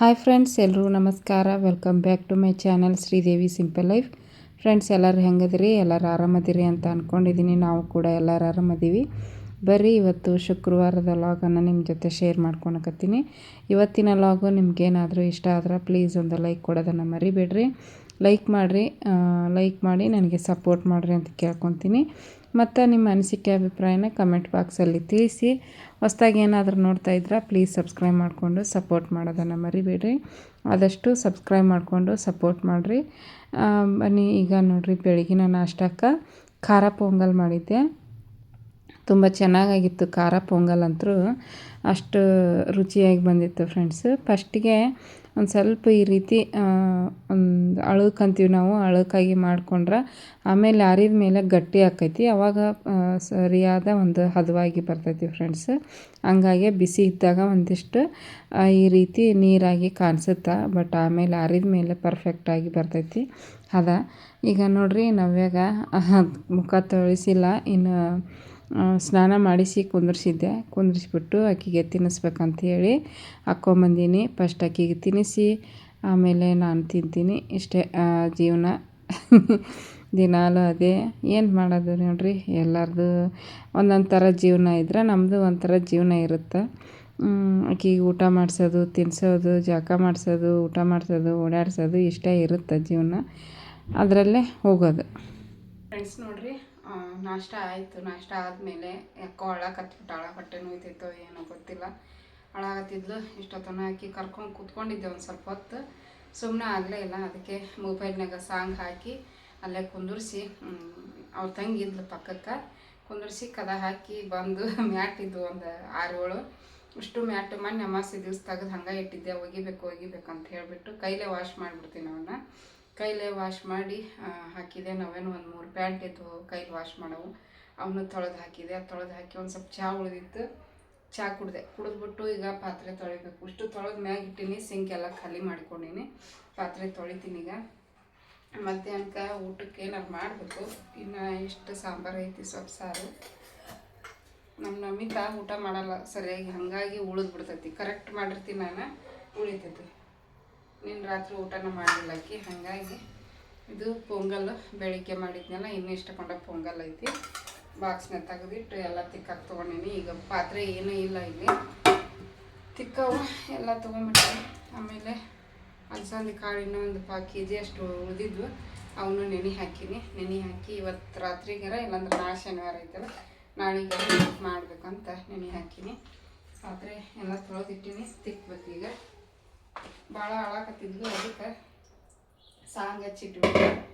Hi friends ಎಲ್ಲರೂ ನಮಸ್ಕಾರ. Welcome back to my channel Sridevi simple life. Friends, ಎಲ್ಲರೂ ಹೆಂಗದಿರಿ? ಎಲ್ಲರೂ ಆರಾಮದಿರಿ ಅಂತ ಅಂದ್ಕೊಂಡಿದ್ದೀನಿ ನಾವು ಕೂಡ ಎಲ್ಲರೂ ಆರಾಮದೀವಿ. ಬರ್ರಿ, ಇವತ್ತು ಶುಕ್ರವಾರದ ಲಾಗನ್ನು ನಿಮ್ಮ ಜೊತೆ ಶೇರ್ ಮಾಡ್ಕೊಳಕತ್ತೀನಿ ಇವತ್ತಿನ ಲಾಗು ನಿಮ್ಗೇನಾದರೂ ಇಷ್ಟ ಆದ್ರೆ ಪ್ಲೀಸ್ ಒಂದು ಲೈಕ್ ಕೊಡೋದನ್ನು ಮರಿಬೇಡ್ರಿ. ಲೈಕ್ ಮಾಡಿರಿ ಲೈಕ್ ಮಾಡಿ, ನನಗೆ ಸಪೋರ್ಟ್ ಮಾಡಿರಿ ಅಂತ ಕೇಳ್ಕೊತೀನಿ. ಮತ್ತು ನಿಮ್ಮ ಅನಿಸಿಕೆ ಅಭಿಪ್ರಾಯನ ಕಮೆಂಟ್ ಬಾಕ್ಸಲ್ಲಿ ತಿಳಿಸಿ. ಹೊಸ್ದಾಗಿ ಏನಾದರೂ ನೋಡ್ತಾ ಇದ್ರೆ ಪ್ಲೀಸ್ ಸಬ್ಸ್ಕ್ರೈಬ್ ಮಾಡಿಕೊಂಡು ಸಪೋರ್ಟ್ ಮಾಡೋದನ್ನು ಮರಿಬೇಡಿ ಆದಷ್ಟು ಸಬ್ಸ್ಕ್ರೈಬ್ ಮಾಡಿಕೊಂಡು ಸಪೋರ್ಟ್ ಮಾಡಿರಿ. ಬನ್ನಿ, ಈಗ ನೋಡಿರಿ, ಬೆಳಗಿನ ನಾಷ್ಟಕ್ಕೆ ಖಾರ ಪೊಂಗಲ್ ಮಾಡಿದ್ದೆ. ತುಂಬ ಚೆನ್ನಾಗಾಗಿತ್ತು ಖಾರ ಪೊಂಗಲ್ ಅಂತೂ. ಅಷ್ಟು ರುಚಿಯಾಗಿ ಬಂದಿತ್ತು ಫ್ರೆಂಡ್ಸ್ ಫಸ್ಟಿಗೆ ಒಂದು ಸ್ವಲ್ಪ ಈ ರೀತಿ ಒಂದು ಅಳುಕಂತೀವಿ ನಾವು, ಅಳಕಾಗಿ ಮಾಡ್ಕೊಂಡ್ರೆ ಆಮೇಲೆ ಆರಿದ ಮೇಲೆ ಗಟ್ಟಿ ಆಕೈತಿ. ಅವಾಗ ಸರಿಯಾದ ಒಂದು ಹದವಾಗಿ ಬರ್ತೈತಿ ಫ್ರೆಂಡ್ಸ್. ಹಂಗಾಗಿ ಬಿಸಿ ಇದ್ದಾಗ ಒಂದಿಷ್ಟು ಈ ರೀತಿ ನೀರಾಗಿ ಕಾಣಿಸುತ್ತೆ, ಬಟ್ ಆಮೇಲೆ ಆರಿದ ಮೇಲೆ ಪರ್ಫೆಕ್ಟಾಗಿ ಬರ್ತೈತಿ. ಹದ ಈಗ ನೋಡಿರಿ ನವ್ಯಾಗ ಮುಖ ತೊಳಿಸಿಲ್ಲ, ಇನ್ನು ಸ್ನಾನ ಮಾಡಿಸಿ ಕುಂದ್ರಿಸಿದ್ದೆ. ಕುಂದ್ರಿಸ್ಬಿಟ್ಟು ಆಕಿಗೆ ತಿನ್ನಿಸ್ಬೇಕಂತ ಹೇಳಿ ಹಾಕ್ಕೊಂಬಂದೀನಿ. ಫಸ್ಟ್ ಅಕ್ಕಿಗೆ ತಿನ್ನಿಸಿ, ಆಮೇಲೆ ನಾನು ತಿಂತೀನಿ. ಇಷ್ಟೇ ಜೀವನ. ದಿನಾಲೂ ಅದೇ. ಏನು ಮಾಡೋದು ನೋಡಿರಿ, ಎಲ್ಲರದು ಒಂದೊಂದು ಥರ ಜೀವನ ಇದ್ರೆ ನಮ್ಮದು ಒಂಥರ ಜೀವನ ಇರುತ್ತೆ. ಅಕ್ಕಿಗೆ ಊಟ ಮಾಡಿಸೋದು ತಿನ್ನಿಸೋದು ಜಳಕ ಮಾಡಿಸೋದು, ಊಟ ಮಾಡಿಸೋದು, ಓಡಾಡಿಸೋದು ಇಷ್ಟೇ ಇರುತ್ತೆ ಜೀವನ. ಅದರಲ್ಲೇ ಹೋಗೋದು. ಫ್ರೆಂಡ್ಸ್ ನೋಡಿರಿ ನಾಷ್ಟ ಆಯಿತು. ನಾಷ್ಟ ಆದಮೇಲೆ ಯಾಕೋ ಅಳಕತ್ಬಿಟ್ಟು ಹೊಟ್ಟೆ ನೋಯ್ತಿತ್ತೋ ಏನೋ ಗೊತ್ತಿಲ್ಲ. ಅಳಾಗತ್ತಿದ್ಲು ಇಷ್ಟೊತ್ತನ ಹಾಕಿ ಕರ್ಕೊಂಡು ಕೂತ್ಕೊಂಡಿದ್ದೆ ಒಂದು ಸ್ವಲ್ಪ ಹೊತ್ತು. ಸುಮ್ಮನೆ ಆಗಲೇ ಇಲ್ಲ, ಅದಕ್ಕೆ ಮೊಬೈಲ್ನಾಗ ಸಾಂಗ್ ಹಾಕಿ ಅಲ್ಲೇ ಕುಂದಿರ್ಸಿ ಅವ್ರ ತಂಗಿದ್ಲು ಪಕ್ಕಕ್ಕೆ. ಕುಂದಿರ್ಸಿ ಕದ ಹಾಕಿ ಬಂದು ಮ್ಯಾಟಿದ್ದು ಒಂದು ಆರು ಏಳು. ಇಷ್ಟು ಮ್ಯಾಟ್ ಮೊನ್ನೆ ಅಮಾಸೆ ದಿವ್ಸ ತೆಗೆದು ಹಂಗೆ ಇಟ್ಟಿದ್ದೆ, ಒಗಿಬೇಕು ಒಗಿಬೇಕು ಅಂತ ಹೇಳಿಬಿಟ್ಟು ಕೈಲೇ ವಾಶ್ ಮಾಡಿಬಿಡ್ತೀನಿ ಅವನ್ನ ಕೈಲೇ ವಾಶ್ ಮಾಡಿ ಹಾಕಿದೆ. ನಾವೇನು ಒಂದು ಮೂರು ಪ್ಯಾಂಟ್ ಇತ್ತು, ಕೈಲಿ ವಾಶ್ ಮಾಡವು. ಅವನು ತೊಳೆದು ಹಾಕಿದೆ. ತೊಳೆದು ಹಾಕಿ ಒಂದು ಸ್ವಲ್ಪ ಚಹಾ ಉಳಿದಿತ್ತು. ಚಹಾ ಕುಡಿದೆ. ಕುಡಿದ್ಬಿಟ್ಟು ಈಗ ಪಾತ್ರೆ ತೊಳಿಬೇಕು. ಇಷ್ಟು ತೊಳೆದು ಮ್ಯಾಗ ಇಟ್ಟೀನಿ. ಸಿಂಕ್ ಎಲ್ಲ ಖಾಲಿ ಮಾಡ್ಕೊಂಡೀನಿ. ಪಾತ್ರೆ ತೊಳಿತೀನಿ ಈಗ. ಮಧ್ಯಾಹ್ನಕ್ಕೆ ಊಟಕ್ಕೆ ಏನಾರು ಮಾಡಬೇಕು? ಇನ್ನು ಇಷ್ಟು ಸಾಂಬಾರು ಐತಿ, ಸ್ವಲ್ಪ ಸಾರು. ನಮ್ಮ ನಮಿತಾ ಊಟ ಮಾಡಲ್ಲ. ಸರಿಯಾಗಿ ಹಾಗಾಗಿ ಉಳಿದ್ಬಿಡ್ತೈತಿ ಕರೆಕ್ಟ್ ಮಾಡಿರ್ತೀನಿ ನಾನು. ಉಳಿತೈತಿ. ನಿನ್ನ ರಾತ್ರಿ ಊಟನ ಮಾಡಿಲ್ಲ ಆಕಿ ಹಾಗಾಗಿ ಇದು ಪೊಂಗಲ್ ಬೆಳಿಗ್ಗೆ ಮಾಡಿದ್ನಲ್ಲ, ಇನ್ನೂ ಇಷ್ಟಕೊಂಡ ಪೊಂಗಲ್ ಐತಿ. ಬಾಕ್ಸ್ನ ತೆಗೆದಿಟ್ಟು ಎಲ್ಲ ತಿಕ್ಕಾಗಿ ತೊಗೊಂಡಿನಿ. ಈಗ ಪಾತ್ರೆ ಏನೂ ಇಲ್ಲ ಇಲ್ಲಿ. ತಿಕ್ಕವು, ಎಲ್ಲ ತೊಗೊಂಡ್ಬಿಟ್ಟೆ. ಆಮೇಲೆ ಅಲಸಂದಿ ಕಾಳಿನ ಒಂದು ಪಾ ಕೆ ಜಿ ಅಷ್ಟು ಉಳಿದಿದ್ವು. ಅವನು ನೆನೆ ಹಾಕಿನಿ. ನೆನೆ ಹಾಕಿ ಇವತ್ತು ರಾತ್ರಿಗಾರ, ಇಲ್ಲಾಂದ್ರೆ ನಾಳೆ ಶನಿವಾರ ಐತಲ್ಲ, ನಾಳೆಗೆ ಮಾಡಬೇಕಂತ ನೆನೆ ಹಾಕಿನಿ. ಪಾತ್ರೆ ಎಲ್ಲ ತೊಳೆದಿಟ್ಟಿನಿ. ಈಗ. ಭಾಳ ಹಾಳಾಕತ್ತಿದ್ಲು ಅದಕ್ಕೆ ಸಾಂಗ್ ಹಚ್ಚಿಟ್ಬಿಟ್ಟು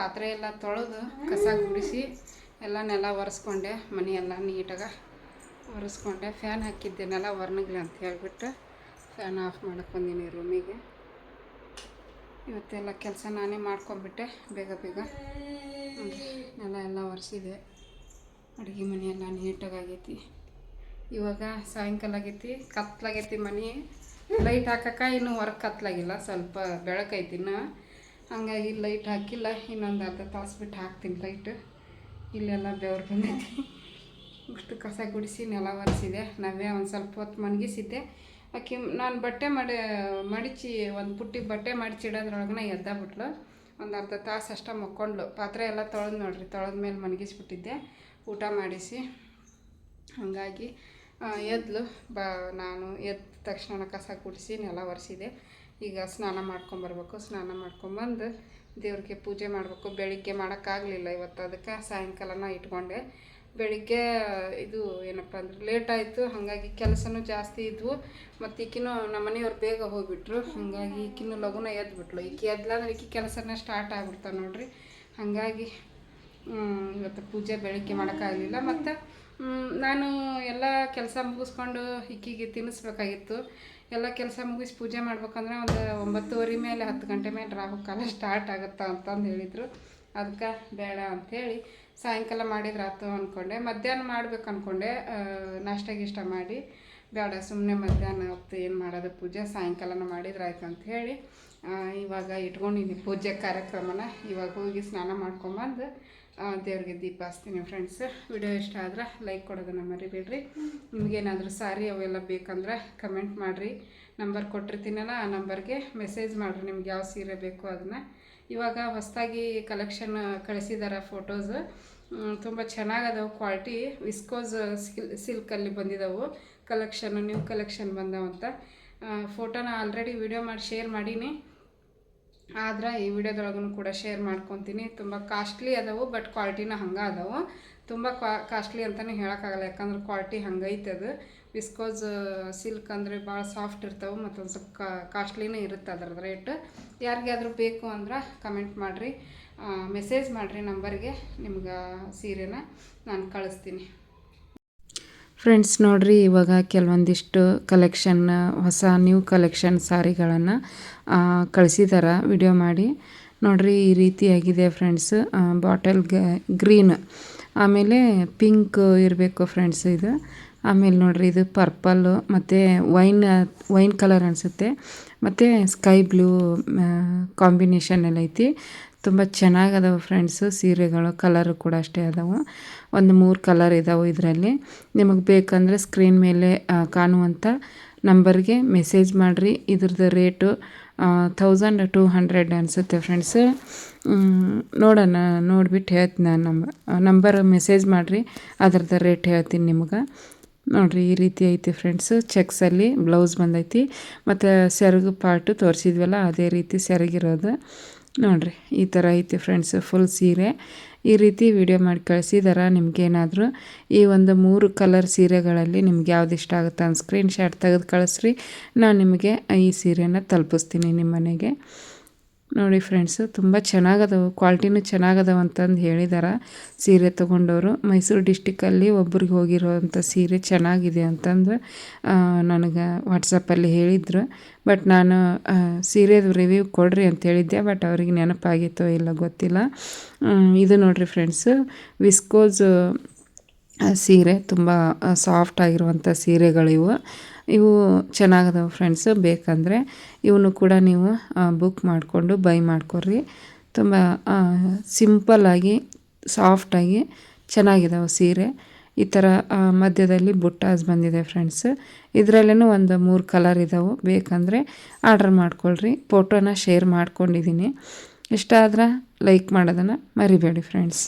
ಪಾತ್ರೆ ಎಲ್ಲ ತೊಳೆದು ಕಸ ಗುಡಿಸಿ ಎಲ್ಲ ನೆಲ ಒರೆಸ್ಕೊಂಡೆ ಮನೆಯೆಲ್ಲ ನೀಟಾಗ ಒರೆಸ್ಕೊಂಡೆ. ಫ್ಯಾನ್ ಹಾಕಿದ್ದೆ ನೆಲ ಒರ್ನಗ್ಲಿ ಅಂತ ಹೇಳ್ಬಿಟ್ಟು ಫ್ಯಾನ್ ಆಫ್ ಮಾಡಕ್ಕೆ ಬಂದೀನಿ ರೂಮಿಗೆ. ಇವತ್ತೆಲ್ಲ ಕೆಲಸ ನಾನೇ ಮಾಡ್ಕೊಂಬಿಟ್ಟೆ ಬೇಗ ಬೇಗ. ನೆಲ ಎಲ್ಲ ಒರೆಸಿದೆ. ಅಡುಗೆ ಮನೆಯೆಲ್ಲ ನೀಟಾಗಿ ನೀಟಾಗೈತಿ ಇವಾಗ ಸಾಯಂಕಾಲ ಆಗೈತಿ, ಕತ್ಲಾಗೈತಿ ಮನೆ. ಲೈಟ್ ಹಾಕಕ್ಕೆ ಇನ್ನೂ ಹೊರಗೆ ಕತ್ಲಾಗಿಲ್ಲ, ಸ್ವಲ್ಪ ಬೆಳಕೈತಿ ಹಾಗಾಗಿ ಲೈಟ್ ಹಾಕಿಲ್ಲ, ಇನ್ನೊಂದು ಅರ್ಧ ತಾಸು ಬಿಟ್ಟು ಹಾಕ್ತೀನಿ ಲೈಟ್ ಇಲ್ಲೆಲ್ಲ ಬೆವ್ರು ಬಂದೈತಿ. ಅಷ್ಟು ಕಸ ಗುಡಿಸಿ ನೆಲ ಒರೆಸಿದೆ. ನಾವೇ ಒಂದು ಸ್ವಲ್ಪ ಹೊತ್ತು ಮಣಗಿಸಿದ್ದೆ ಆಕೆ ನಾನು ಬಟ್ಟೆ ಮಾಡಿ, ಮಡಿಚಿ, ಒಂದು ಪುಟ್ಟಿ ಬಟ್ಟೆ ಮಡಿಚಿಡೋದ್ರೊಳಗನ ಎದ್ದಾಬಿಟ್ಲು. ಎದ್ದ ಬಿಟ್ಲು ಒಂದು ಅರ್ಧ ತಾಸು ಅಷ್ಟೇ ಮಕ್ಕೊಂಡ್ಲು. ಪಾತ್ರೆ ಎಲ್ಲ ತೊಳೆದು ನೋಡ್ರಿ, ತೊಳೆದ ಮೇಲೆ ಮಣಗಿಸ್ಬಿಟ್ಟಿದ್ದೆ ಊಟ ಮಾಡಿಸಿ. ಹಾಗಾಗಿ ಎದ್ಲು. ಬ, ನಾನು ಎದ್ದ ತಕ್ಷಣ ಕಸ ಗುಡಿಸಿ ನೆಲ ಒರೆಸಿದೆ. ಈಗ ಸ್ನಾನ ಮಾಡ್ಕೊಂಬರ್ಬೇಕು ಸ್ನಾನ ಮಾಡ್ಕೊಂಬಂದು ದೇವ್ರಿಗೆ ಪೂಜೆ ಮಾಡಬೇಕು. ಬೆಳಿಗ್ಗೆ ಮಾಡೋಕ್ಕಾಗಲಿಲ್ಲ ಇವತ್ತು. ಅದಕ್ಕೆ ಸಾಯಂಕಾಲನ ಇಟ್ಕೊಂಡೆ. ಬೆಳಿಗ್ಗೆ, ಇದು ಏನಪ್ಪ ಅಂದ್ರೆ ಲೇಟ್ ಆಯಿತು. ಹಾಗಾಗಿ ಕೆಲಸನೂ ಜಾಸ್ತಿ ಇದ್ವು. ಮತ್ತು ಈಕಿನೂ ನಮ್ಮ ಮನೆಯವ್ರು ಬೇಗ ಹೋಗಿಬಿಟ್ರು. ಹಾಗಾಗಿ ಈಕಿನೂ ಲಗುನ ಎದ್ಬಿಟ್ಲು. ಈಕಿ ಎದ್ಲಾಂದ್ರೆ ಈಕಿ ಕೆಲಸನೇ ಸ್ಟಾರ್ಟ್ ಆಗ್ಬಿಡ್ತಾವೆ ನೋಡ್ರಿ. ಹಾಗಾಗಿ ಇವತ್ತು ಪೂಜೆ ಬೆಳಿಗ್ಗೆ ಮಾಡೋಕ್ಕಾಗಲಿಲ್ಲ. ಮತ್ತು ನಾನು ಎಲ್ಲ ಕೆಲಸ ಮುಗಿಸ್ಕೊಂಡು ಇಕ್ಕಿಗೆ ತಿನ್ನಿಸ್ಬೇಕಾಗಿತ್ತು. ಎಲ್ಲ ಕೆಲಸ ಮುಗಿಸಿ ಪೂಜೆ ಮಾಡ್ಬೇಕಂದ್ರೆ ಒಂದು ಒಂಬತ್ತುವರೆ ಮೇಲೆ ಹತ್ತು ಗಂಟೆ ಮೇಲೆ ರಾಹು ಕಾಲ ಸ್ಟಾರ್ಟ್ ಆಗುತ್ತಾ ಅಂತಂದು ಹೇಳಿದರು. ಅದಕ್ಕೆ ಬೇಡ ಅಂಥೇಳಿ ಸಾಯಂಕಾಲ ಮಾಡಿದ್ರೆ ಆಯ್ತು ಅಂದ್ಕೊಂಡೆ ಮಧ್ಯಾಹ್ನ ಮಾಡ್ಬೇಕು ಅಂದ್ಕೊಂಡೆ ನಾಷ್ಟ ಗೀಷ್ಟ ಮಾಡಿ. ಬೇಡ ಸುಮ್ಮನೆ ಮಧ್ಯಾಹ್ನ ಹೊತ್ತು ಏನು ಮಾಡೋದು ಪೂಜೆ ಸಾಯಂಕಾಲನ ಮಾಡಿದ್ರೆ ಆಯ್ತು ಅಂತ ಹೇಳಿ ಆ, ಇವಾಗ ಇಟ್ಕೊಂಡಿದ್ದೀನಿ ಪೂಜೆ ಕಾರ್ಯಕ್ರಮನ. ಇವಾಗ ಹೋಗಿ ಸ್ನಾನ ಮಾಡ್ಕೊಂಬಂದು ದೇವ್ರಿಗೆ ದೀಪ ಹಚ್ತೀನಿ ಫ್ರೆಂಡ್ಸ್ ವಿಡಿಯೋ ಇಷ್ಟ ಆದ್ರೆ ಲೈಕ್ ಕೊಡೋದನ್ನು ಮರಿಬೇಡ್ರಿ. ನಿಮಗೇನಾದರೂ ಸಾರಿ ಅವೆಲ್ಲ ಬೇಕಂದ್ರೆ ಕಮೆಂಟ್ ಮಾಡಿರಿ. ನಂಬರ್ ಕೊಟ್ಟಿರ್ತೀನಲ್ಲ, ಆ ನಂಬರ್ಗೆ ಮೆಸೇಜ್ ಮಾಡಿರಿ ನಿಮ್ಗೆ ಯಾವ ಸೀರೆ ಬೇಕು ಅದನ್ನು. ಇವಾಗ ಹೊಸದಾಗಿ ಕಲೆಕ್ಷನ್ ಕಳಿಸಿದ್ದಾರೆ ಫೋಟೋಸ್ ತುಂಬ ಚೆನ್ನಾಗದವು ಕ್ವಾಲಿಟಿ ವಿಸ್ಕೋಸ್ ಸಿಲ್ ಸಿಲ್ಕಲ್ಲಿ ಬಂದಿದ್ದಾವೆ ಕಲೆಕ್ಷನ್ ನ್ಯೂ ಕಲೆಕ್ಷನ್ ಬಂದವಂತ ಫೋಟೋನ ಆಲ್ರೆಡಿ ವಿಡಿಯೋ ಮಾಡಿ ಶೇರ್ ಮಾಡೀನಿ. ಆದ್ರೆ ಈ ವಿಡಿಯೋದೊಳಗೂ ಕೂಡ ಶೇರ್ ಮಾಡ್ಕೊತೀನಿ. ತುಂಬ ಕಾಸ್ಟ್ಲಿ ಅದಾವು, ಬಟ್ ಕ್ವಾಲಿಟಿನ ಹಂಗೆ ಅದಾವು. ತುಂಬ ಕ್ವಾ, ಕಾಸ್ಟ್ಲಿ ಅಂತಲೇ ಹೇಳೋಕ್ಕಾಗಲ್ಲ, ಯಾಕಂದ್ರೆ ಕ್ವಾಲಿಟಿ ಹಂಗೈತೆ ಅದು. ವಿಸ್ಕೋಸ್, ಸಿಲ್ಕ್ ಅಂದರೆ ಭಾಳ ಸಾಫ್ಟ್ ಇರ್ತಾವೆ, ಮತ್ತೊಂದು ಸ್ವಲ್ಪ ಕಾಸ್ಟ್ಲಿನೇ ಇರುತ್ತೆ ಅದ್ರದ್ದು ರೇಟ್. ಯಾರಿಗಾದ್ರೂ ಬೇಕು ಅಂದ್ರೆ ಕಮೆಂಟ್ ಮಾಡಿರಿ. ಮೆಸೇಜ್ ಮಾಡಿರಿ ನಂಬರ್ಗೆ, ನಿಮ್ಗೆ ಸೀರೆನ ನಾನು ಕಳಿಸ್ತೀನಿ. ಫ್ರೆಂಡ್ಸ್, ನೋಡಿರಿ ಇವಾಗ ಕೆಲವೊಂದಿಷ್ಟು ಕಲೆಕ್ಷನ್, ಹೊಸ ನ್ಯೂ ಕಲೆಕ್ಷನ್ ಸಾರಿಗಳನ್ನು ಕಳಿಸಿದಾರ ವಿಡಿಯೋ ಮಾಡಿ. ನೋಡ್ರಿ, ಈ ರೀತಿಯಾಗಿದೆ ಫ್ರೆಂಡ್ಸ್ ಬಾಟಲ್ ಗ್ರೀನ್ ಆಮೇಲೆ ಪಿಂಕ್ ಇರಬೇಕು ಫ್ರೆಂಡ್ಸ್ ಇದು. ಆಮೇಲೆ ನೋಡ್ರಿ, ಇದು ಪರ್ಪಲ್ಲು ಮತ್ತು ವೈನ್ ವೈನ್ ಕಲರ್ ಅನಿಸುತ್ತೆ. ಮತ್ತು ಸ್ಕೈ ಬ್ಲೂ ಕಾಂಬಿನೇಷನ್ ಎಲ್ಲ ಐತಿ. ತುಂಬ ಚೆನ್ನಾಗದಾವೆ ಫ್ರೆಂಡ್ಸು ಸೀರೆಗಳು ಕಲರು ಕೂಡ ಅಷ್ಟೇ ಅದಾವೆ. ಒಂದು ಮೂರು ಕಲರ್ ಇದಾವೆ ಇದರಲ್ಲಿ. ನಿಮಗೆ ಬೇಕಂದರೆ ಸ್ಕ್ರೀನ್ ಮೇಲೆ ಕಾಣುವಂಥ ನಂಬರ್ಗೆ ಮೆಸೇಜ್ ಮಾಡಿರಿ. ಇದ್ರದ್ದು ರೇಟು ಥೌಸಂಡ್ ಟೂ ಹಂಡ್ರೆಡ್ ಅನಿಸುತ್ತೆ ಫ್ರೆಂಡ್ಸ್ ನೋಡೋಣ ನೋಡಿಬಿಟ್ಟು ಹೇಳ್ತೀನಿ ನಾನು ನಂಬರ್ ನಂಬರ್ ಮೆಸೇಜ್ ಮಾಡಿರಿ, ಅದ್ರದ್ದು ರೇಟ್ ಹೇಳ್ತೀನಿ ನಿಮ್ಗೆ. ನೋಡಿರಿ, ಈ ರೀತಿ ಐತಿ ಫ್ರೆಂಡ್ಸು ಚೆಕ್ಸಲ್ಲಿ ಬ್ಲೌಸ್ ಬಂದೈತಿ. ಮತ್ತು ಸೆರಗು ಪಾರ್ಟು ತೋರಿಸಿದ್ವಲ್ಲ, ಅದೇ ರೀತಿ ಸೆರಗಿರೋದು. ನೋಡಿರಿ, ಈ ಥರ ಐತಿ ಫ್ರೆಂಡ್ಸ್ ಫುಲ್ ಸೀರೆ. ಈ ರೀತಿ ವಿಡಿಯೋ ಮಾಡಿ ಕಳಿಸಿದಾರ ನಿಮಗೇನಾದರೂ ಈ ಒಂದು ಮೂರು ಕಲರ್ ಸೀರೆಗಳಲ್ಲಿ ನಿಮ್ಗೆ ಯಾವ್ದು ಇಷ್ಟ ಆಗುತ್ತೆ ಅಂತ ಸ್ಕ್ರೀನ್ ಶಾಟ್ ತೆಗೆದು ಕಳಿಸ್ರಿ. ನಾನು ನಿಮಗೆ ಈ ಸೀರೆನ ತಲುಪಿಸ್ತೀನಿ ನಿಮ್ಮ ಮನೆಗೆ. ನೋಡಿ ಫ್ರೆಂಡ್ಸು ತುಂಬ ಚೆನ್ನಾಗದವು ಕ್ವಾಲಿಟಿನೂ ಚೆನ್ನಾಗದವು ಅಂತಂದು ಹೇಳಿದ್ದಾರೆ ಸೀರೆ ತೊಗೊಂಡವರು. ಮೈಸೂರು ಡಿಸ್ಟಿಕಲ್ಲಿ ಒಬ್ರಿಗೆ ಹೋಗಿರೋವಂಥ ಸೀರೆ ಚೆನ್ನಾಗಿದೆ ಅಂತಂದು ನನಗೆ ವಾಟ್ಸಪ್ಪಲ್ಲಿ ಹೇಳಿದರು. ಬಟ್ ನಾನು ಸೀರೆದು ರಿವ್ಯೂ ಕೊಡ್ರಿ ಅಂತ ಹೇಳಿದ್ದೆ ಬಟ್ ಅವ್ರಿಗೆ ನೆನಪಾಗಿತ್ತೋ ಇಲ್ಲ ಗೊತ್ತಿಲ್ಲ. ಇದು ನೋಡಿರಿ ಫ್ರೆಂಡ್ಸು ವಿಸ್ಕೋಸ್ ಸೀರೆ ತುಂಬ ಸಾಫ್ಟ್ ಆಗಿರುವಂಥ ಸೀರೆಗಳಿವು. ಇವು ಚೆನ್ನಾಗದವು ಫ್ರೆಂಡ್ಸ್ ಬೇಕಂದರೆ ಇವನು ಕೂಡ ನೀವು ಬುಕ್ ಮಾಡಿಕೊಂಡು ಬೈ ಮಾಡ್ಕೊರಿ ತುಂಬ ಸಿಂಪಲ್ಲಾಗಿ ಸಾಫ್ಟಾಗಿ ಚೆನ್ನಾಗಿದಾವೆ ಸೀರೆ. ಈ ಥರ ಮಧ್ಯದಲ್ಲಿ ಬುಟ್ಟಾಸ್ ಬಂದಿದೆ ಫ್ರೆಂಡ್ಸ್ ಇದರಲ್ಲೇ ಒಂದು ಮೂರು ಕಲರ್ ಇದಾವೆ. ಬೇಕಂದರೆ ಆರ್ಡರ್ ಮಾಡ್ಕೊಳ್ರಿ. ಫೋಟೋನ ಶೇರ್ ಮಾಡ್ಕೊಂಡಿದ್ದೀನಿ ಇಷ್ಟ ಆದ್ರೆ ಲೈಕ್ ಮಾಡೋದನ್ನು ಮರಿಬೇಡಿ ಫ್ರೆಂಡ್ಸ್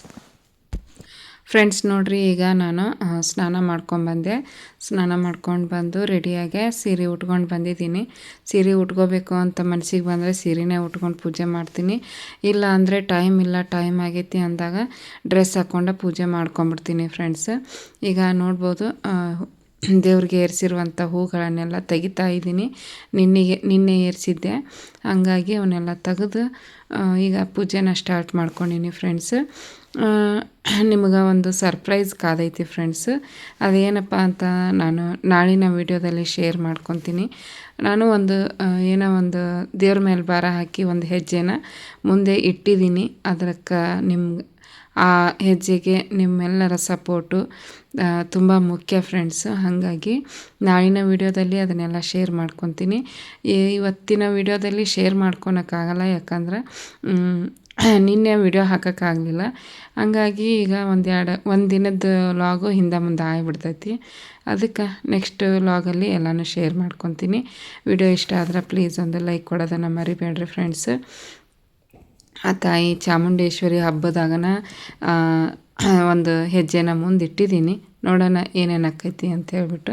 ಫ್ರೆಂಡ್ಸ್ ನೋಡಿರಿ, ಈಗ ನಾನು ಸ್ನಾನ ಮಾಡ್ಕೊಂಡ್ಬಂದೆ ಸ್ನಾನ ಮಾಡ್ಕೊಂಡು ಬಂದು ರೆಡಿಯಾಗೆ ಸೀರೆ ಉಟ್ಕೊಂಡು ಬಂದಿದ್ದೀನಿ. ಸೀರೆ ಉಟ್ಕೋಬೇಕು ಅಂತ ಮನಸ್ಸಿಗೆ ಬಂದರೆ ಸೀರೆನೇ ಉಟ್ಕೊಂಡು ಪೂಜೆ ಮಾಡ್ತೀನಿ. ಇಲ್ಲ ಅಂದರೆ ಟೈಮ್ ಇಲ್ಲ ಟೈಮ್ ಆಗೈತಿ ಅಂದಾಗ ಡ್ರೆಸ್ ಹಾಕ್ಕೊಂಡು ಪೂಜೆ ಮಾಡ್ಕೊಂಬಿಡ್ತೀನಿ ಫ್ರೆಂಡ್ಸ್ ಈಗ ನೋಡ್ಬೋದು ದೇವ್ರಿಗೆ ಏರಿಸಿರುವಂಥ ಹೂಗಳನ್ನೆಲ್ಲ ತೆಗಿತಾ ಇದ್ದೀನಿ. ನಿನ್ನೆಗೆ, ನಿನ್ನೆ ಏರಿಸಿದ್ದೆ. ಹಾಗಾಗಿ ಅವನ್ನೆಲ್ಲ ತೆಗೆದು ಈಗ ಪೂಜೆನ ಸ್ಟಾರ್ಟ್ ಮಾಡ್ಕೊಂಡಿನಿ ಫ್ರೆಂಡ್ಸ್ ನಿಮಗೆ ಒಂದು ಸರ್ಪ್ರೈಸ್ ಕಾದೈತಿ ಫ್ರೆಂಡ್ಸ್ ಅದೇನಪ್ಪ ಅಂತ ನಾನು ನಾಳಿನ ವಿಡಿಯೋದಲ್ಲಿ ಶೇರ್ ಮಾಡ್ಕೊತೀನಿ. ನಾನು ಒಂದು ಏನೋ ಒಂದು ದೇವ್ರ ಮೇಲೆ ಭಾರ ಹಾಕಿ ಒಂದು ಹೆಜ್ಜೆನ ಮುಂದೆ ಇಟ್ಟಿದ್ದೀನಿ. ಅದಕ್ಕೆ ನಿಮ್ಗೆ ಆ ಹೆಜ್ಜೆಗೆ ನಿಮ್ಮೆಲ್ಲರ ಸಪೋರ್ಟು ತುಂಬ ಮುಖ್ಯ ಫ್ರೆಂಡ್ಸು ಹಾಗಾಗಿ ನಾಳಿನ ವಿಡಿಯೋದಲ್ಲಿ ಅದನ್ನೆಲ್ಲ ಶೇರ್ ಮಾಡ್ಕೊತೀನಿ. ಇವತ್ತಿನ ವಿಡಿಯೋದಲ್ಲಿ ಶೇರ್ ಮಾಡ್ಕೊಳಕ್ಕಾಗಲ್ಲ, ಯಾಕಂದ್ರೆ ನಿನ್ನೆ ವಿಡಿಯೋ ಹಾಕೋಕ್ಕಾಗಲಿಲ್ಲ. ಹಂಗಾಗಿ ಈಗ ಒಂದೆರಡು ಒಂದು ದಿನದ ಲಾಗು ಹಿಂದೆ ಮುಂದೆ ಆಗಿಬಿಡ್ತೈತಿ. ಅದಕ್ಕೆ ನೆಕ್ಸ್ಟ್ ಲಾಗಲ್ಲಿ ಎಲ್ಲನೂ ಶೇರ್ ಮಾಡ್ಕೊತೀನಿ. ವಿಡಿಯೋ ಇಷ್ಟ ಆದ್ರೆ ಪ್ಲೀಸ್ ಒಂದು ಲೈಕ್ ಕೊಡೋದನ್ನು ಮರಿಬೇಡ್ರಿ ಫ್ರೆಂಡ್ಸ್ ಆ ತಾಯಿ ಚಾಮುಂಡೇಶ್ವರಿ ಹಬ್ಬದಾಗನ ಒಂದು ಹೆಜ್ಜೆನ ಮುಂದಿಟ್ಟಿದ್ದೀನಿ. ನೋಡೋಣ ಏನೇನು ಆಕೈತಿ ಅಂತ ಹೇಳ್ಬಿಟ್ಟು.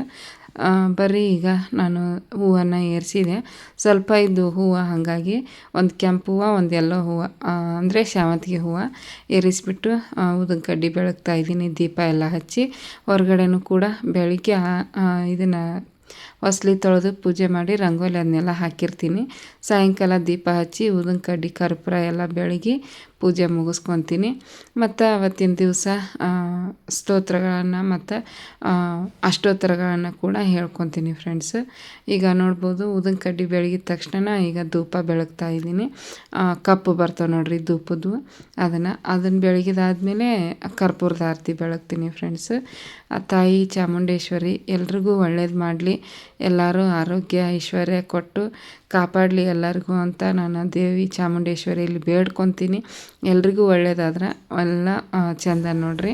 ಬರೀ ಈಗ ನಾನು ಹೂವನ್ನು ಏರಿಸಿದೆ. ಸ್ವಲ್ಪ ಇದು ಹೂವು ಹಾಗಾಗಿ ಒಂದು ಕೆಂಪು ಹೂವು, ಒಂದು ಎಲ್ಲೋ ಹೂವು ಅಂದರೆ ಶಾವಂತಿಗೆ ಹೂವು ಏರಿಸಿಬಿಟ್ಟು ಉದನ್ ಕಡ್ಡಿ ಬೆಳಗ್ತಾ ಇದ್ದೀನಿ. ದೀಪ ಎಲ್ಲ ಹಚ್ಚಿ, ಹೊರಗಡೆನೂ ಕೂಡ ಬೆಳಗ್ಗೆ ಇದನ್ನು ಹೊಸ್ಲಿ ತೊಳೆದು ಪೂಜೆ ಮಾಡಿ ರಂಗೋಲಿ ಅದನ್ನೆಲ್ಲ ಹಾಕಿರ್ತೀನಿ. ಸಾಯಂಕಾಲ ದೀಪ ಹಚ್ಚಿ ಊದಿನ ಕಡ್ಡಿ ಕರ್ಪೂರ ಎಲ್ಲ ಬೆಳಗಿ ಪೂಜೆ ಮುಗಿಸ್ಕೊತೀನಿ. ಮತ್ತು ಅವತ್ತಿನ ದಿವಸ ಸ್ತೋತ್ರಗಳನ್ನು ಮತ್ತು ಅಷ್ಟೋತ್ತರಗಳನ್ನು ಕೂಡ ಹೇಳ್ಕೊತೀನಿ ಫ್ರೆಂಡ್ಸ್ ಈಗ ನೋಡ್ಬೋದು ಊದಿನ ಕಡ್ಡಿ ಬೆಳಗಿದ ತಕ್ಷಣ ಈಗ ಧೂಪ ಬೆಳಗ್ತಾ ಇದ್ದೀನಿ. ಕಪ್ಪು ಬರ್ತಾವೆ ನೋಡಿರಿ ಧೂಪದ್ದು. ಅದನ್ನು ಅದನ್ನು ಬೆಳಗಿದಾದ್ಮೇಲೆ ಕರ್ಪೂರದ ಆರತಿ ಬೆಳಗ್ತೀನಿ ಫ್ರೆಂಡ್ಸ್ ತಾಯಿ ಚಾಮುಂಡೇಶ್ವರಿ ಎಲ್ರಿಗೂ ಒಳ್ಳೇದು ಮಾಡಲಿ. ಎಲ್ಲರೂ ಆರೋಗ್ಯ, ಐಶ್ವರ್ಯ ಕೊಟ್ಟು ಕಾಪಾಡಲಿ ಎಲ್ಲರಿಗೂ ಅಂತ ನಾನು ದೇವಿ ಚಾಮುಂಡೇಶ್ವರಿಯಲ್ಲಿ ಬೇಡ್ಕೊತೀನಿ. ಎಲ್ರಿಗೂ ಒಳ್ಳೇದಾದ್ರೆ ಎಲ್ಲ ಚೆಂದ ನೋಡಿರಿ.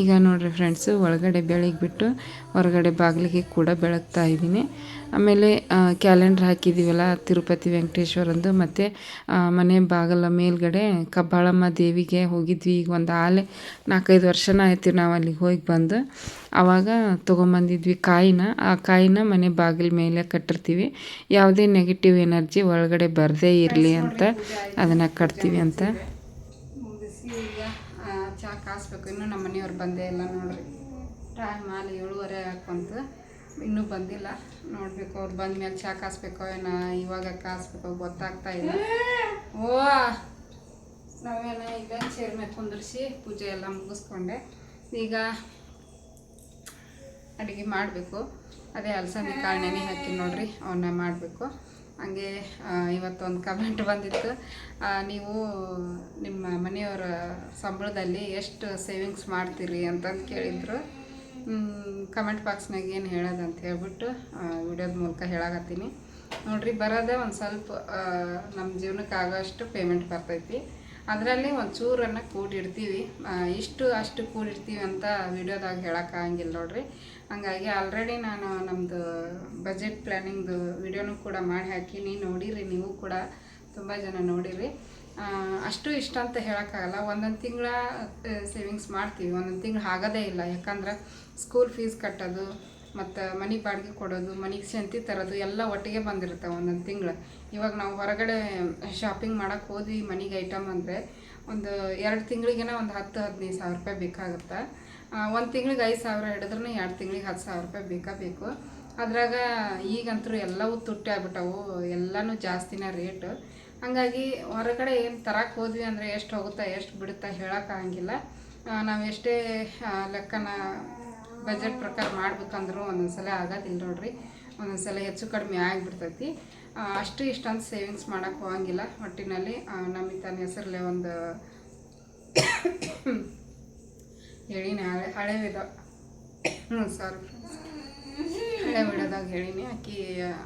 ಈಗ ನೋಡಿರಿ ಫ್ರೆಂಡ್ಸು ಒಳಗಡೆ ಬಿಟ್ಟು ಹೊರಗಡೆ ಬಾಗಿಲಿಗೆ ಕೂಡ ಬೆಳಗ್ತಾ ಇದ್ದೀನಿ. ಆಮೇಲೆ ಕ್ಯಾಲೆಂಡ್ರ್ ಹಾಕಿದ್ದೀವಲ್ಲ ತಿರುಪತಿ ವೆಂಕಟೇಶ್ವರಂದು, ಮತ್ತು ಮನೆ ಬಾಗಲ ಮೇಲ್ಗಡೆ ಕಬ್ಬಾಳಮ್ಮ ದೇವಿಗೆ ಹೋಗಿದ್ವಿ. ಈಗ ಒಂದು ಆಲೆ, ನಾಲ್ಕೈದು ವರ್ಷನ ಆಯ್ತು ನಾವು ಅಲ್ಲಿಗೆ ಹೋಗಿ ಬಂದು. ಆವಾಗ ತೊಗೊಂಬಂದಿದ್ವಿ ಕಾಯಿನ. ಆ ಕಾಯಿನ ಮನೆ ಬಾಗಿಲ ಮೇಲೆ ಕಟ್ಟಿರ್ತೀವಿ. ಯಾವುದೇ ನೆಗೆಟಿವ್ ಎನರ್ಜಿ ಒಳಗಡೆ ಬರದೇ ಇರಲಿ ಅಂತ ಅದನ್ನು ಕಟ್ತೀವಿ ಅಂತ. ಚಾ ಕಾಸ್ಬೇಕು. ಇನ್ನೂ ನಮ್ಮ ಮನೆಯವ್ರು ಬಂದೇ ಇಲ್ಲ ನೋಡ್ರಿ. ಟೈಮ್ ಮಾಲೆ ಏಳುವರೆ ಹಾಕೊಂತ ಇನ್ನೂ ಬಂದಿಲ್ಲ. ನೋಡಬೇಕು ಅವ್ರು ಬಂದ ಮೇಲೆ ಚಾ ಕಾಸ್ಬೇಕು ಏನೋ, ಇವಾಗ ಕಾಸ್ಬೇಕೋ ಗೊತ್ತಾಗ್ತಾ ಇಲ್ಲ. ಓ, ನಾವೇನ ಈಗ ಚೇರ್ ಮೇಲೆ ಕುಂದಿರಿಸಿ ಪೂಜೆ ಎಲ್ಲ ಮುಗಿಸ್ಕೊಂಡೆ. ಈಗ ಅಡುಗೆ ಮಾಡಬೇಕು. ಅದೇ ಅಲಸಂದಿ ಕಾಳನೇ ಹಾಕಿ ನೋಡ್ರಿ ಅವನ್ನ ಮಾಡಬೇಕು. ಹಂಗೆ ಇವತ್ತೊಂದು ಕಮೆಂಟ್ ಬಂದಿತ್ತು. ನೀವು ನಿಮ್ಮ ಮನೆಯವರ ಸಂಬಳದಲ್ಲಿ ಎಷ್ಟು ಸೇವಿಂಗ್ಸ್ ಮಾಡ್ತೀರಿ ಅಂತಂದು ಕೇಳಿದ್ರು. ಕಮೆಂಟ್ ಬಾಕ್ಸ್ನಾಗ ಏನು ಹೇಳೋದು ಅಂತ ಹೇಳ್ಬಿಟ್ಟು ವಿಡಿಯೋದ ಮೂಲಕ ಹೇಳಾಕತ್ತೀನಿ. ನೋಡ್ರಿ, ಬರೋದೇ ಒಂದು ಸ್ವಲ್ಪ ನಮ್ಮ ಜೀವನಕ್ಕೆ ಆಗೋಷ್ಟು ಪೇಮೆಂಟ್ ಬರ್ತೈತಿ. ಅದರಲ್ಲಿ ಒಂದು ಚೂರನ್ನು ಕೂಡಿಡ್ತೀವಿ ಇಷ್ಟು ಅಷ್ಟು ಕೂಡಿಡ್ತೀವಿ ಅಂತ ವಿಡಿಯೋದಾಗ ಹೇಳೋಕ್ಕಾಗಂಗಿಲ್ಲ ನೋಡ್ರಿ. ಹಂಗಾಗಿ ಆಲ್ರೆಡಿ ನಾನು ನಮ್ಮದು ಬಜೆಟ್ ಪ್ಲ್ಯಾನಿಂಗ್ದು ವಿಡಿಯೋನು ಕೂಡ ಮಾಡಿ ಹಾಕೀನಿ. ನೋಡಿರಿ, ನೀವು ಕೂಡ ತುಂಬ ಜನ ನೋಡಿರಿ. ಅಷ್ಟು ಇಷ್ಟ ಅಂತ ಹೇಳೋಕ್ಕಾಗಲ್ಲ. ಒಂದೊಂದು ತಿಂಗಳ ಸೇವಿಂಗ್ಸ್ ಮಾಡ್ತೀವಿ. ಒಂದೊಂದು ತಿಂಗಳು ಆಗೋದೇ ಇಲ್ಲ. ಯಾಕಂದ್ರೆ ಸ್ಕೂಲ್ ಫೀಸ್ ಕಟ್ಟೋದು, ಮತ್ತು ಮನೆ ಬಾಡಿಗೆ ಕೊಡೋದು, ಮನೆಗೆ ಶಂತಿ ತರೋದು ಎಲ್ಲ ಒಟ್ಟಿಗೆ ಬಂದಿರುತ್ತೆ ಒಂದೊಂದು ತಿಂಗಳು. ಇವಾಗ ನಾವು ಹೊರಗಡೆ ಶಾಪಿಂಗ್ ಮಾಡೋಕ್ಕೆ ಹೋದ್ವಿ ಮನೆಗೆ ಐಟಮ್ ಅಂದರೆ, ಒಂದು ಎರಡು ತಿಂಗಳಿಗೆನ ಒಂದು ಹತ್ತು, ಹದಿನೈದು ಸಾವಿರ ರೂಪಾಯಿ ಬೇಕಾಗುತ್ತೆ. ಒಂದು ತಿಂಗಳಿಗೆ ಐದು ಸಾವಿರ ಹಿಡಿದ್ರೂ ಎರಡು ತಿಂಗಳಿಗೆ ಹತ್ತು ಸಾವಿರ ರೂಪಾಯಿ ಬೇಕಾ ಬೇಕು. ಅದ್ರಾಗ ಈಗಂತೂ ಎಲ್ಲವೂ ತುಟ್ಟಿ ಆಗ್ಬಿಟ್ಟವು. ಎಲ್ಲನೂ ಜಾಸ್ತಿನ ರೇಟು ಹಾಗಾಗಿ ಹೊರಗಡೆ ಏನು ತರಕ್ಕೆ ಹೋದ್ವಿ ಅಂದರೆ ಎಷ್ಟು ಹೋಗುತ್ತಾ, ಎಷ್ಟು ಬಿಡುತ್ತಾ ಹೇಳೋಕ್ಕಾಗಂಗಿಲ್ಲ ನಾವು ಎಷ್ಟೇ ಲೆಕ್ಕನ ಬಜೆಟ್ ಪ್ರಕಾರ ಮಾಡ್ಬೇಕಂದ್ರೂ ಒಂದೊಂದು ಸಲ ಆಗೋದಿಲ್ಲ ನೋಡ್ರಿ. ಒಂದೊಂದು ಸಲ ಹೆಚ್ಚು ಕಡಿಮೆ ಆಗಿಬಿಡ್ತೈತಿ. ಅಷ್ಟು ಇಷ್ಟೊಂದು ಸೇವಿಂಗ್ಸ್ ಮಾಡೋಕ್ಕೆ ಹೋಗಂಗಿಲ್ಲ. ಒಟ್ಟಿನಲ್ಲಿ ನಮಗೆ ತನ್ನ ಹೆಸರಲ್ಲೇ ಒಂದು ಹೇಳಿನ, ಹಳೆ ಹಳೆ ವಿಧ. ಹ್ಞೂ ಸಾರಿ ಹಳೆ ವಿಡಿಯೋದಾಗ ಹೇಳೀನಿ, ಆಕಿ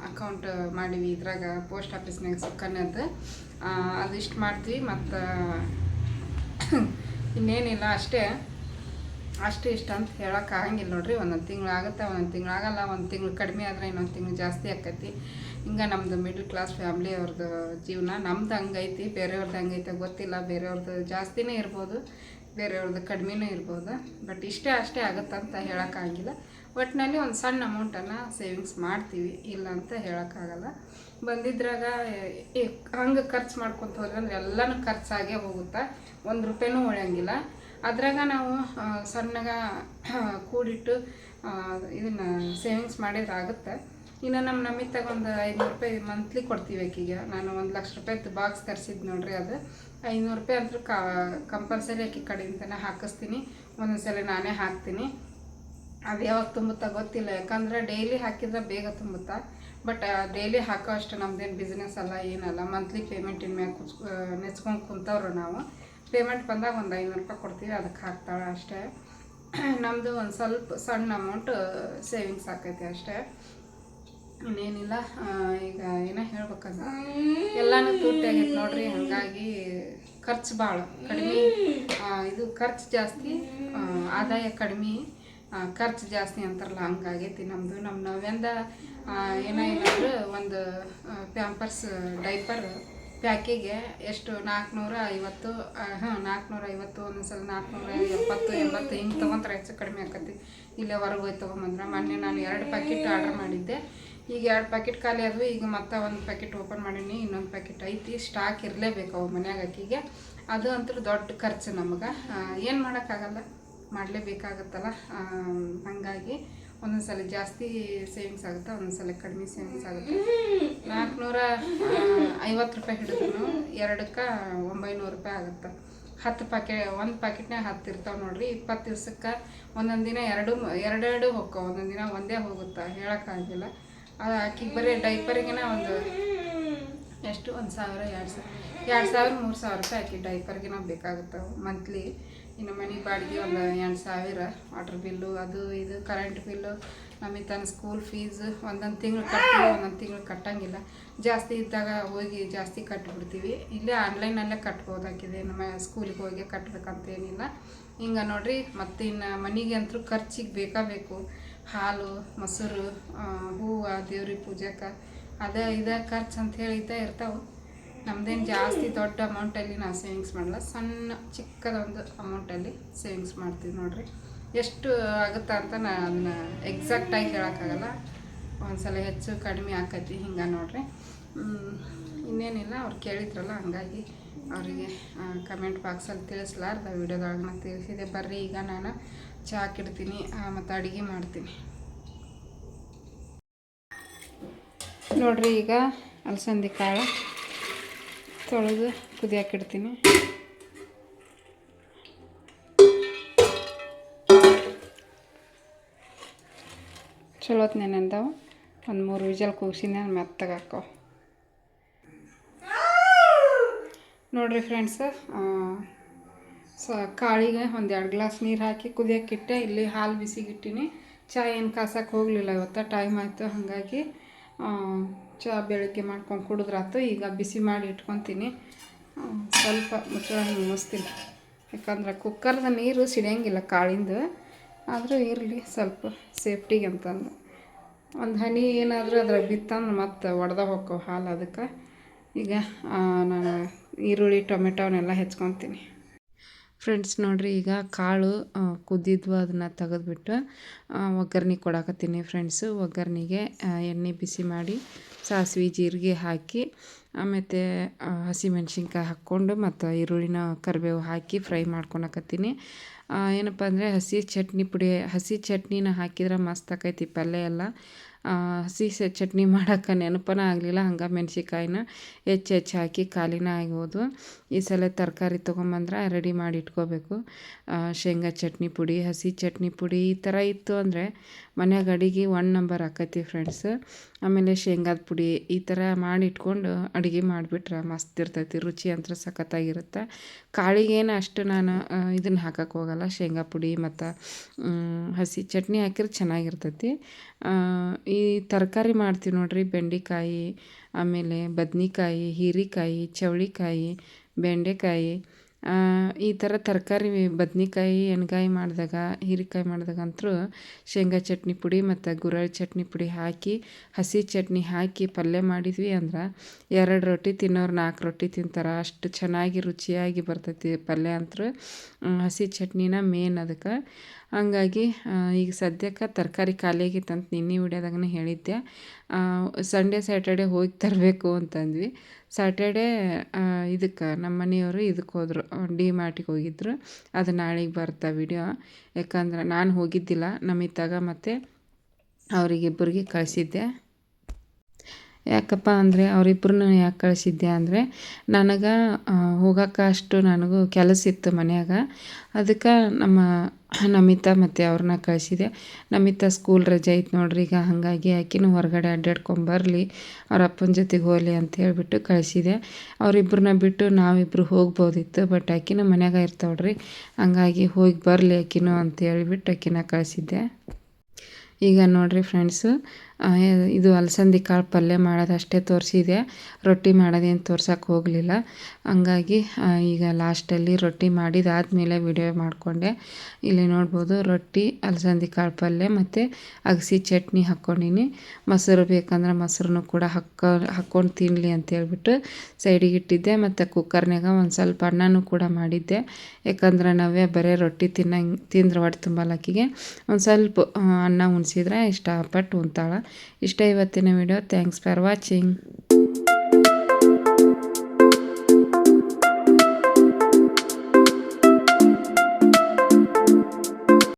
ಅಕೌಂಟ್ ಮಾಡೀವಿ ಇದ್ರಾಗ ಪೋಸ್ಟ್ ಆಫೀಸ್ನಾಗ ಅದು ಅದಿಷ್ಟು ಮಾಡ್ತೀವಿ ಮತ್ತು, ಇನ್ನೇನಿಲ್ಲ ಅಷ್ಟೇ. ಅಷ್ಟು ಇಷ್ಟ ಅಂತ ಹೇಳೋಕೆ ಆಗಂಗಿಲ್ಲ ನೋಡ್ರಿ, ಒಂದೊಂದು ತಿಂಗಳು ಆಗುತ್ತೆ, ಒಂದೊಂದು ತಿಂಗಳು ಆಗಲ್ಲ, ಒಂದು ತಿಂಗಳು ಕಡಿಮೆ ಆದರೆ ಇನ್ನೊಂದು ತಿಂಗಳು ಜಾಸ್ತಿ ಆಕೈತಿ. ಹಿಂಗೆ ನಮ್ಮದು ಮಿಡ್ಲ್ ಕ್ಲಾಸ್ ಫ್ಯಾಮ್ಲಿ ಅವ್ರದ್ದು ಜೀವನ, ನಮ್ದು ಹಂಗೈತಿ ಬೇರೆಯವ್ರದ್ದು ಹಂಗೈತೆ ಗೊತ್ತಿಲ್ಲ ಬೇರೆಯವ್ರದ್ದು ಜಾಸ್ತಿನೇ ಇರ್ಬೋದು ಬೇರೆಯವ್ರದ್ದು ಕಡಿಮೆನೂ ಇರ್ಬೋದು ಬಟ್ ಇಷ್ಟೇ ಅಷ್ಟೇ ಆಗುತ್ತಂತ ಹೇಳೋಕ್ಕಾಗಿಲ್ಲ ಒಟ್ಟಿನಲ್ಲಿ ಒಂದು ಸಣ್ಣ ಅಮೌಂಟನ್ನು ಸೇವಿಂಗ್ಸ್ ಮಾಡ್ತೀವಿ, ಇಲ್ಲ ಅಂತ ಹೇಳೋಕ್ಕಾಗಲ್ಲ. ಬಂದಿದ್ರಾಗ ಹಂಗೆ ಖರ್ಚು ಮಾಡ್ಕೊತ ಹೋದ್ರೆ ಅಂದ್ರೆ ಎಲ್ಲನೂ ಖರ್ಚಾಗೇ ಹೋಗುತ್ತೆ, ಒಂದು ರೂಪಾಯಿನೂ ಉಳಿಯಂಗಿಲ್ಲ. ಅದ್ರಾಗ ನಾವು ಸಣ್ಣಗ ಕೂಡಿಟ್ಟು ಇದನ್ನು ಸೇವಿಂಗ್ಸ್ ಮಾಡಿದ್ರಾಗುತ್ತೆ ಇನ್ನು ನಮ್ಮ ನಮಿತಾಗ ಒಂದು ಐನೂರು ರೂಪಾಯಿ ಮಂತ್ಲಿ ಕೊಡ್ತೀವಿ ಆಕಿಗೆ. ನಾನು ಒಂದು ಲಕ್ಷ ರೂಪಾಯಿದು ಬಾಕ್ಸ್ ತರಿಸಿದ್ದು ನೋಡ್ರಿ ಅದು. ಐನೂರು ರೂಪಾಯಿ ಅಂತೂ ಕಂಪಲ್ಸರಿ ಆಕೆ ಕಡೆಯಿಂದನೇ ಹಾಕಿಸ್ತೀನಿ. ಒಂದೊಂದು ಸಲ ನಾನೇ ಹಾಕ್ತೀನಿ. ಅದು ಯಾವಾಗ ತುಂಬುತ್ತಾ ಗೊತ್ತಿಲ್ಲ. ಯಾಕಂದ್ರೆ ಡೈಲಿ ಹಾಕಿದ್ರೆ ಬೇಗ ತುಂಬುತ್ತಾ? ಬಟ್ ಡೈಲಿ ಹಾಕೋ ಅಷ್ಟು ನಮ್ದೇನು ಬಿಸ್ನೆಸ್ ಅಲ್ಲ, ಏನಲ್ಲ. ಮಂತ್ಲಿ ಪೇಮೆಂಟಿನ ಮ್ಯಾಗ ಕುಚ್ ನೆಚ್ಕೊಂಡು ಕುಂತವ್ರು ನಾವು. ಪೇಮೆಂಟ್ ಬಂದಾಗ ಒಂದು ಐನೂರು ರೂಪಾಯಿ ಕೊಡ್ತೀವಿ ಅದಕ್ಕೆ ಹಾಕ್ತಾಳೆ ಅಷ್ಟೇ. ನಮ್ಮದು ಒಂದು ಸ್ವಲ್ಪ ಸಣ್ಣ ಅಮೌಂಟ್ ಸೇವಿಂಗ್ಸ್ ಆಕೈತಿ ಅಷ್ಟೇ. ಇನ್ನೇನಿಲ್ಲ ಈಗ ಏನೋ ಎಲ್ಲಾನು ತುಟ್ಟಿ ಆಗೈತೆ ನೋಡ್ರಿ, ಹಾಗಾಗಿ ಖರ್ಚು ಭಾಳ ಕಡಿಮೆ. ಇದು ಖರ್ಚು ಜಾಸ್ತಿ ಆದಾಯ ಕಡಿಮೆ. ಖರ್ಚು ಜಾಸ್ತಿ ಅಂತಾರಲ್ಲ, ಹಂಗಾಗೈತಿ ನಮ್ಮದು ನಮ್ಮ ನವ್ಯಂದ ಏನಾಗಿಲ್ಲ ಒಂದು ಪ್ಯಾಂಪರ್ಸ್ ಡೈಪರ್ ಪ್ಯಾಕಿಗೆ ಎಷ್ಟು? ನಾಲ್ಕುನೂರ ಐವತ್ತು ಹಾಂ, ನಾಲ್ಕುನೂರ ಐವತ್ತು, ಒಂದೊಂದ್ಸಲ ನಾಲ್ಕುನೂರ ಎಪ್ಪತ್ತು, ಎಂಬತ್ತು ಹಿಂಗೆ ತೊಗೊಂತಾರೆ ಹೆಚ್ಚು ಕಡಿಮೆ ಆಕತಿ. ಇಲ್ಲೇ ಹೊರಗೆ ಹೋಗಿ ತೊಗೊಂಬಂದ್ರೆ. ಮೊನ್ನೆ ನಾನು ಎರಡು ಪ್ಯಾಕೆಟ್ ಆರ್ಡರ್ ಮಾಡಿದ್ದೆ. ಈಗ ಎರಡು ಪ್ಯಾಕೆಟ್ ಖಾಲಿ ಆದವು. ಈಗ ಮತ್ತೆ ಒಂದು ಪ್ಯಾಕೆಟ್ ಓಪನ್ ಮಾಡೀನಿ, ಇನ್ನೊಂದು ಪ್ಯಾಕೆಟ್ ಐತಿ. ಸ್ಟಾಕ್ ಇರಲೇಬೇಕು ಅವು ಮನ್ಯಾಗ ಅಕ್ಕಿಗೆ ಅದು ಅಂತೂ ದೊಡ್ಡ ಖರ್ಚು ನಮಗೆ. ಏನು ಮಾಡೋಕ್ಕಾಗಲ್ಲ? ಮಾಡಲೇಬೇಕಾಗತ್ತಲ್ಲ? ಹಾಗಾಗಿ ಒಂದೊಂದು ಸಲ ಜಾಸ್ತಿ ಸೇವಿಂಗ್ಸ್ ಆಗುತ್ತೆ ಒಂದೊಂದು ಸಲ ಕಡಿಮೆ ಸೇವಿಂಗ್ಸ್ ಆಗುತ್ತೆ? ನಾಲ್ಕುನೂರ ಐವತ್ತು ರೂಪಾಯಿ ಹಿಡಿದ್ರು ಎರಡಕ್ಕೆ ಒಂಬೈನೂರು ರೂಪಾಯಿ ಆಗುತ್ತೆ. ಹತ್ತು ಪ್ಯಾಕೆ ಒಂದು ಪ್ಯಾಕೆಟ್ನಾಗ ಹತ್ತು ಇರ್ತಾವೆ ನೋಡಿರಿ. ಇಪ್ಪತ್ತು ದಿವ್ಸಕ್ಕೆ ಒಂದೊಂದು ದಿನ ಎರಡು, ಎರಡೆರಡು ಹೋಗ್ತಾವೆ ಒಂದೊಂದು ದಿನ ಒಂದೇ ಹೋಗುತ್ತೆ? ಹೇಳೋಕ್ಕಾಗಿಲ್ಲ ಅದು ಆಕಿಗೆ ಬರೀ ಡೈಪರಿಗೆನ ಒಂದು ಎಷ್ಟು? ಒಂದು ಸಾವಿರ, ಎರಡು ಸಾವಿರ. ಎರಡು ಸಾವಿರ, ಮೂರು ಸಾವಿರ ರೂಪಾಯಿ ಆಕಿ ಡೈಪರ್ಗೆ ನಾವು ಬೇಕಾಗುತ್ತವೆ ಮಂತ್ಲಿ ಇನ್ನು ಮನೆ ಬಾಡಿಗೆ ಒಂದು ಎಂಟು ಸಾವಿರ ವಾಟ್ರ್ ಬಿಲ್ಲು ಅದು ಇದು ಕರೆಂಟ್ ಬಿಲ್ಲು ನಮಗೆ ತನ್ನ ಸ್ಕೂಲ್ ಫೀಸ್ ಒಂದೊಂದು ತಿಂಗಳು ಕಟ್ತೀವಿ, ಒಂದೊಂದು ತಿಂಗಳು ಕಟ್ಟಂಗಿಲ್ಲ. ಜಾಸ್ತಿ ಇದ್ದಾಗ ಹೋಗಿ ಜಾಸ್ತಿ ಕಟ್ಟಿಬಿಡ್ತೀವಿ ಇಲ್ಲೇ ಆನ್ಲೈನಲ್ಲೇ ಕಟ್ಬೋದಾಗಿದೆ, ನಮ್ಮ ಸ್ಕೂಲಿಗೆ ಹೋಗಿ ಕಟ್ಟಬೇಕಂತ ಏನಿಲ್ಲ. ಹಿಂಗೆ ನೋಡಿರಿ, ಮತ್ತು ಇನ್ನು ಮನೆಗೆ ಅಂತೂ ಖರ್ಚಿಗೆ ಬೇಕಾ ಬೇಕು ಹಾಲು, ಮೊಸರು ಹೂವು, ದೇವ್ರಿಗೆ ಪೂಜೆಗೆ ಅದೇ ಇದೇ ಖರ್ಚು ಅಂತ ಹೇಳಿ ಇದ್ದೇ ಇರ್ತಾವೆ. ನಮ್ದೇನು ಜಾಸ್ತಿ ದೊಡ್ಡ ಅಮೌಂಟಲ್ಲಿ ನಾವು ಸೇವಿಂಗ್ಸ್ ಮಾಡಲ್ಲ. ಸಣ್ಣ, ಚಿಕ್ಕದೊಂದು ಅಮೌಂಟಲ್ಲಿ ಸೇವಿಂಗ್ಸ್ ಮಾಡ್ತೀವಿ ನೋಡಿರಿ. ಎಷ್ಟು ಆಗುತ್ತಾ ಅಂತ ನಾನು ಅದನ್ನ ಎಕ್ಸಾಕ್ಟಾಗಿ ಹೇಳೋಕ್ಕಾಗಲ್ಲ. ಒಂದ್ಸಲ ಹೆಚ್ಚು ಕಡಿಮೆ ಆಕತಿ ಹಿಂಗೆ ನೋಡಿರಿ. ಇನ್ನೇನಿಲ್ಲ, ಅವ್ರು ಕೇಳಿದ್ರಲ್ಲ, ಹಂಗಾಗಿ ಅವರಿಗೆ ಕಮೆಂಟ್ ಬಾಕ್ಸಲ್ಲಿ ತಿಳಿಸ್ಲಾರ್ದ ವೀಡಿಯೋದೊಳಗೆ ನಾನು ತಿಳಿಸಿದೆ. ಬರ್ರಿ, ಈಗ ನಾನು ಚಹಾ ಇಡ್ತೀನಿ ಮತ್ತು ಅಡುಗೆ ಮಾಡ್ತೀನಿ. ನೋಡಿರಿ, ಈಗ ಅಲಸಂದಿ ಕಾಳು. ತೊಳೆದು ಕುದಿ ಇಡ್ತೀನಿ ಚಲೋತ್ ನೆನೆಂದವು ಒಂದು ಮೂರು ವಿಜಲ್ ಕೂಗಿಸಿನ ಮೆತ್ತಗೆ ಹಾಕೋ. ನೋಡ್ರಿ ಫ್ರೆಂಡ್ಸ್ ಸ, ಕಾಳಿಗೆ ಒಂದು ಎರಡು ಗ್ಲಾಸ್ ನೀರು ಹಾಕಿ ಕುದಿಯೋಕ್ಕಿಟ್ಟೆ ಇಲ್ಲಿ ಹಾಲು ಬಿಸಿಗಿಟ್ಟಿನಿ ಚಾಯ್ ಏನು ಕಾಸಕ್ಕೆ ಹೋಗಲಿಲ್ಲ ಇವತ್ತು, ಟೈಮ್ ಆಯಿತು ಹಾಗಾಗಿ. ಚಹಾ ಬೆಳಗ್ಗೆ ಮಾಡ್ಕೊಂಡು ಕುಡಿದ್ರಾತು ಈಗ ಬಿಸಿ ಮಾಡಿ ಇಟ್ಕೊತೀನಿ. ಸ್ವಲ್ಪ ಮುಚ್ಚಳ ಹಿಂಗೆ ಮುಸ್ತೀನಿ. ಯಾಕಂದ್ರೆ ಕುಕ್ಕರ್ದ ನೀರು ಸಿಡಿಯಂಗಿಲ್ಲ ಕಾಳಿಂದು. ಆದರೂ ಇರಲಿ, ಸ್ವಲ್ಪ ಸೇಫ್ಟಿಗೆ ಅಂತಂದು. ಒಂದು ಹನಿ ಏನಾದರೂ ಅದ್ರಾಗ ಬಿತ್ತಂದ್ರೆ ಮತ್ತೆ ಒಡೆದ ಹೋಕ್ಕವು ಹಾಲು ಅದಕ್ಕೆ. ಈಗ ನಾನು ಈರುಳ್ಳಿ ಟೊಮೆಟೊನೆಲ್ಲ ಹೆಚ್ಕೊತೀನಿ. ಫ್ರೆಂಡ್ಸ್ ನೋಡಿರಿ, ಈಗ ಕಾಳು ಕುದ್ದಿದ್ವು ಅದನ್ನು ತೆಗೆದ್ಬಿಟ್ಟು ಒಗ್ಗರ್ಣೆ ಕೊಡಾಕತ್ತೀನಿ ಫ್ರೆಂಡ್ಸು. ಒಗ್ಗರ್ಣೆಗೆ ಎಣ್ಣೆ ಬಿಸಿ ಮಾಡಿ ಸಾಸಿವೆ ಜೀರಿಗೆ ಹಾಕಿ, ಆಮೇಲೆ ಹಸಿಮೆಣ್ಸಿನ್ಕಾಯಿ ಹಾಕ್ಕೊಂಡು ಮತ್ತು ಈರುಳ್ಳಿನ ಕರಿಬೇವು ಹಾಕಿ ಫ್ರೈ ಮಾಡ್ಕೊಳಕತ್ತೀನಿ. ಏನಪ್ಪ ಅಂದರೆ ಹಸಿ ಚಟ್ನಿ ಪುಡಿ, ಹಸಿ ಚಟ್ನಿನ ಹಾಕಿದ್ರೆ ಮಸ್ತ್ ಆಕೈತಿ ಪಲ್ಯ ಎಲ್ಲ. ಹಸಿ ಚಟ್ನಿ ಮಾಡೋಕೆ ನೆನಪನ ಆಗಲಿಲ್ಲ, ಹಂಗೆ ಮೆಣ್ಸಿಕಾಯಿನ ಹೆಚ್ಚು ಹೆಚ್ಚು ಹಾಕಿ ಖಾಲಿನ ಆಗ್ಬೋದು. ಈ ಸಲ ತರಕಾರಿ ತೊಗೊಂಬಂದ್ರೆ ರೆಡಿ ಮಾಡಿ ಇಟ್ಕೋಬೇಕು. ಶೇಂಗಾ ಚಟ್ನಿ ಪುಡಿ, ಹಸಿ ಚಟ್ನಿ ಪುಡಿ ಈ ಥರ ಇತ್ತು ಅಂದರೆ ಮನ್ಯಾಗ ಅಡಿಗೆ ಒನ್ ನಂಬರ್ ಆಕೈತಿ ಫ್ರೆಂಡ್ಸ್ ಆಮೇಲೆ ಶೇಂಗಾದ ಪುಡಿ ಈ ಥರ ಮಾಡಿ ಇಟ್ಕೊಂಡು ಅಡುಗೆ ಮಾಡಿಬಿಟ್ರೆ ಮಸ್ತ್ ಇರ್ತೈತಿ, ರುಚಿ ಅಂತ ಸಖತ್ತಾಗಿರುತ್ತೆ. ಕಾಳಿಗೇನು ಅಷ್ಟು ನಾನು ಇದನ್ನು ಹಾಕಕ್ಕೆ ಹೋಗಲ್ಲ. ಶೇಂಗಾ ಪುಡಿ ಮತ್ತು ಹಸಿ ಚಟ್ನಿ ಹಾಕಿದ್ರೆ ಚೆನ್ನಾಗಿರ್ತೈತಿ. ಈ ತರಕಾರಿ ಮಾಡ್ತೀವಿ ನೋಡಿರಿ, ಬೆಂಡೆಕಾಯಿ, ಆಮೇಲೆ ಬದನೆಕಾಯಿ, ಹೀರೆಕಾಯಿ, ಚವಳಿಕಾಯಿ, ಬೆಂಡೆಕಾಯಿ ಈ ಥರ ತರಕಾರಿ ಬದ್ನೆಕಾಯಿ, ಎಣ್ಗಾಯಿ ಮಾಡಿದಾಗ, ಹೀರೆಕಾಯಿ ಮಾಡಿದಾಗ ಅಂತೂ ಶೇಂಗಾ ಚಟ್ನಿ ಪುಡಿ ಮತ್ತು ಗುರಳ್ ಚಟ್ನಿ ಪುಡಿ ಹಾಕಿ, ಹಸಿ ಚಟ್ನಿ ಹಾಕಿ ಪಲ್ಯ ಮಾಡಿದ್ವಿ ಅಂದ್ರೆ ಎರಡು ರೊಟ್ಟಿ ತಿನ್ನೋರು ನಾಲ್ಕು ರೊಟ್ಟಿ ತಿಂತಾರೆ. ಅಷ್ಟು ಚೆನ್ನಾಗಿ ರುಚಿಯಾಗಿ ಬರ್ತೈತಿ ಪಲ್ಯ ಅಂತೂ. ಹಸಿ ಚಟ್ನಿನ ಮೇನ್ ಅದಕ್ಕೆ. ಹಂಗಾಗಿ ಈಗ ಸದ್ಯಕ್ಕೆ ತರಕಾರಿ ಖಾಲಿ ಆಗಿತ್ತಂತ ನಿನ್ನೆ ವಿಡಿಯೋದಾಗನೇ ಹೇಳಿದ್ದೆ. ಸಂಡೇ ಸ್ಯಾಟರ್ಡೆ ಹೋಗಿ ತರಬೇಕು ಅಂತಂದ್ವಿ. ಸ್ಯಾಟರ್ಡೇ ಇದಕ್ಕೆ ನಮ್ಮ ಮನೆಯವರು ಇದಕ್ಕೆ ಹೋದರು. ಡಿ ಮಾರ್ಟಿಗೆ ಹೋಗಿದ್ರು. ಅದು ನಾಳೆಗೆ ಬರ್ತಾ ವಿಡಿಯೋ ಯಾಕಂದ್ರೆ ನಾನು ಹೋಗಿದ್ದಿಲ್ಲ. ನಮ್ಮಿತ್ತಾಗ ಮತ್ತು ಅವರಿಗಿಬ್ಬರಿಗೆ ಕಳಿಸಿದ್ದೆ. ಯಾಕಪ್ಪ ಅಂದರೆ ಅವರಿಬ್ಬರನ್ನ ಯಾಕೆ ಕಳಿಸಿದ್ದೆ ಅಂದರೆ ನನಗೆ ಹೋಗಕ್ಕೆ ಅಷ್ಟು ನನಗೂ ಕೆಲಸ ಇತ್ತು ಮನ್ಯಾಗ. ಅದಕ್ಕೆ ನಮ್ಮ ನಮಿತಾ ಮತ್ತು ಅವ್ರನ್ನ ಕಳಿಸಿದೆ. ನಮಿತಾ ಸ್ಕೂಲ್ ರಜೆ ಐತೆ ನೋಡ್ರಿ, ಈಗ ಹಾಗಾಗಿ ಆಕಿನೂ ಹೊರಗಡೆ ಅಡ್ಡಾಡ್ಕೊಂಬರ್ಲಿ ಅವ್ರ ಅಪ್ಪನ ಜೊತೆಗೆ ಹೋಗಲಿ ಅಂತ ಹೇಳಿಬಿಟ್ಟು ಕಳಿಸಿದೆ. ಅವರಿಬ್ಬರನ್ನ ಬಿಟ್ಟು ನಾವಿಬ್ಬರು ಹೋಗ್ಬೋದಿತ್ತು ಬಟ್ ಆಕಿನೂ ಮನ್ಯಾಗ ಇರ್ತಾವ್ರಿ, ಹಂಗಾಗಿ ಹೋಗಿ ಬರಲಿ ಆಕಿನೂ ಅಂತ ಹೇಳಿಬಿಟ್ಟು ಆಕಿನ ಕಳಿಸಿದ್ದೆ. ಈಗ ನೋಡ್ರಿ ಫ್ರೆಂಡ್ಸು ಇದು ಅಲಸಂದಿ ಕಾಳು ಪಲ್ಯ ಮಾಡೋದಷ್ಟೇ ತೋರಿಸಿದೆ. ರೊಟ್ಟಿ ಮಾಡೋದೇನು ತೋರ್ಸೋಕೆ ಹೋಗಲಿಲ್ಲ. ಹಂಗಾಗಿ ಈಗ ಲಾಸ್ಟಲ್ಲಿ ರೊಟ್ಟಿ ಮಾಡಿದಾದಮೇಲೆ ವಿಡಿಯೋ ಮಾಡಿಕೊಂಡೆ. ಇಲ್ಲಿ ನೋಡ್ಬೋದು, ರೊಟ್ಟಿ, ಅಲಸಂದಿ ಕಾಳು ಪಲ್ಯ ಮತ್ತು ಅಗಸಿ ಚಟ್ನಿ ಹಾಕ್ಕೊಂಡಿನಿ. ಮೊಸರು ಬೇಕಂದ್ರೆ ಮೊಸರನ್ನು ಕೂಡ ಹಾಕೋ, ಹಾಕ್ಕೊಂಡು ತಿನ್ನಲಿ ಅಂತ ಹೇಳ್ಬಿಟ್ಟು ಸೈಡಿಗೆ ಇಟ್ಟಿದ್ದೆ. ಮತ್ತು ಕುಕ್ಕರ್ನಾಗ ಒಂದು ಸ್ವಲ್ಪ ಅನ್ನನೂ ಕೂಡ ಮಾಡಿದ್ದೆ. ಯಾಕಂದ್ರೆ ನಾವೇ ಬರೀ ರೊಟ್ಟಿ ತಿನ್ನಂಗೆ, ತಿಂದ್ರೆ ಹೊಟ್ಟೆ ತುಂಬಲಾಕಿಗೆ ಒಂದು ಸ್ವಲ್ಪ ಅನ್ನ ಉಣಿಸಿದ್ರೆ ಇಷ್ಟಪಟ್ಟು ಉಣ್ತಾಳೆ. ಇಷ್ಟ ಇವತ್ತಿನ ವಿಡಿಯೋ ಥ್ಯಾಂಕ್ಸ್ ಫಾರ್ ವಾಚಿಂಗ್